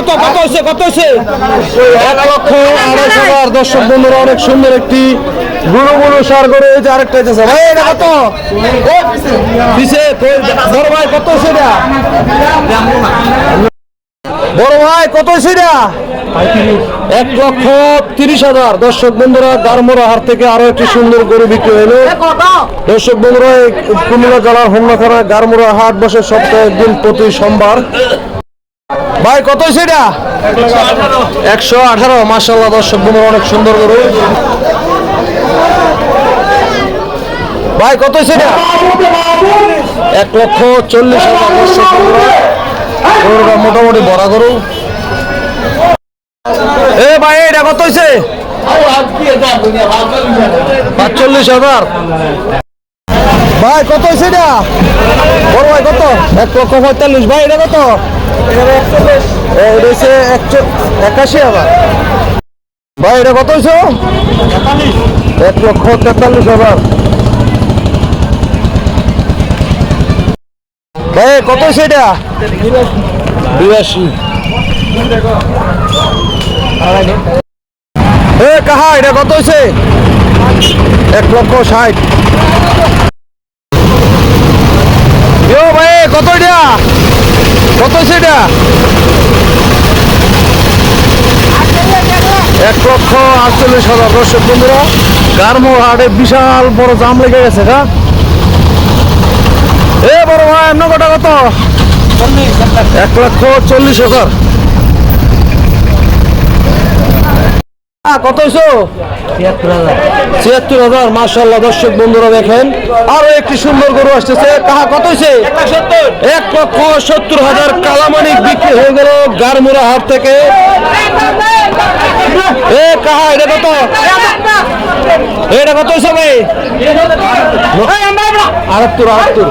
কত কত হয়েছে কত হয়েছে এক লক্ষ আড়াইশ হাজার দর্শক বন্ধুরা অনেক সুন্দর একটি গুরু গুরু সার করে এই যে আরেকটা ভাই এটা কত? পিছে বড় ভাই কত হয়েছে এটা? বড় ভাই কত হয়েছে এটা? এক লক্ষ তিরিশ হাজার। দর্শক বন্ধুরা গারমোড়া হাট থেকে আরও একটি সুন্দর গরু বিক্রি হলো দর্শক বন্ধুরা কুমিল্লা জেলার হোমনাথানা গারমোড়া হাট বসে সপ্তাহে একদিন প্রতি সোমবার ভাই, কত এটা? একশো আঠারো। মাসাল্লাহ দর্শক বন্ধুরা, অনেক সুন্দর গরু। ভাই, কত এটা? এক লক্ষ চল্লিশ হাজার দর্শক গরুটা মোটামুটি বড় গরু। এ ভাই, এটা কত হয়েছে পাঁচচল্লিশ হাজার। ভাই কত হয়েছে এটা? বড় ভাই কত? এক লক্ষ পঁয়তাল্লিশ। ভাই এটা কত? এটা একশো একাশি হাজার। ভাই এটা কত হয়েছে এক লক্ষ তেতাল্লিশ হাজার। ভাই কত হয়েছে এটা? বিরাশি। এ কাহা এটা কত হয়েছে এক লক্ষ ষাট। কত এটা? কত সেটা এক লক্ষ আটচল্লিশ হাজার। দর্শক বন্ধুরা গারমো হাটে বিশাল বড় জাম লেগে গেছে হ্যাঁ? এ বড় ভাই এমন কটা কত? এক লক্ষ চল্লিশ হাজার। কত হয়েছো ছিয়াত্তর হাজার। মার্শাল্লাহ দর্শক বন্ধুরা দেখেন। আরও একটি সুন্দর গরু আসতেছে। কাহা কত হয়েছে এক লক্ষ সত্তর হাজার কালামানিক বিক্রি হয়ে গেল গারমুরা হাট থেকে। এ কাহা এটা কত? এটা কত হয়েছে ভাই? আটাত্তর আটাত্তর।